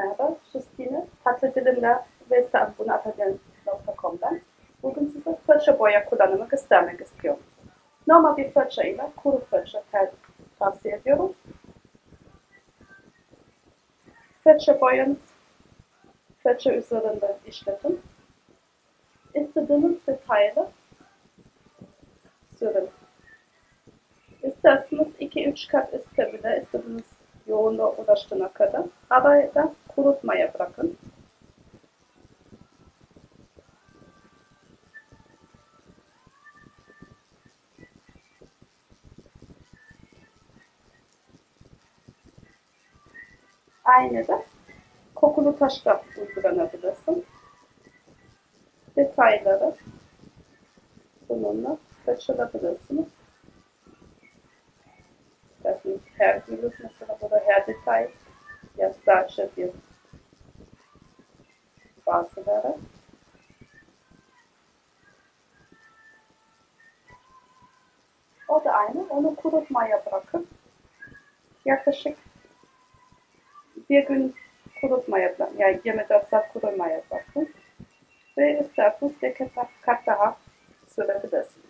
Merhaba, Justine. Tatlı dilimle ve sabunatagen.com'dan. Bugün size fırça boya kullanımı göstermek istiyorum. Normal bir fırça ile kuru fırça tavsiye ediyorum. Fırça boyanız fırça üzerinde işletin. İstediğiniz detaylı sürün. İsterseniz 2-3 kat istebilir, istediğiniz yoğunluğa ulaştığına kadar. Havada kurutmaya bırakın. Aynı da kokulu taşla uygulanabilirsin. Detayları bununla kaçırabilirsiniz. İsterseniz her gülüş mesela burada her detay ya sadece bir bazıları. O da aynı. Onu kurutmaya bırakın. Yaklaşık bir gün kurutmaya bırakın. Yani 24 saat kurutmaya bırakın. Ve isterseniz bir kat daha sürebilirsiniz.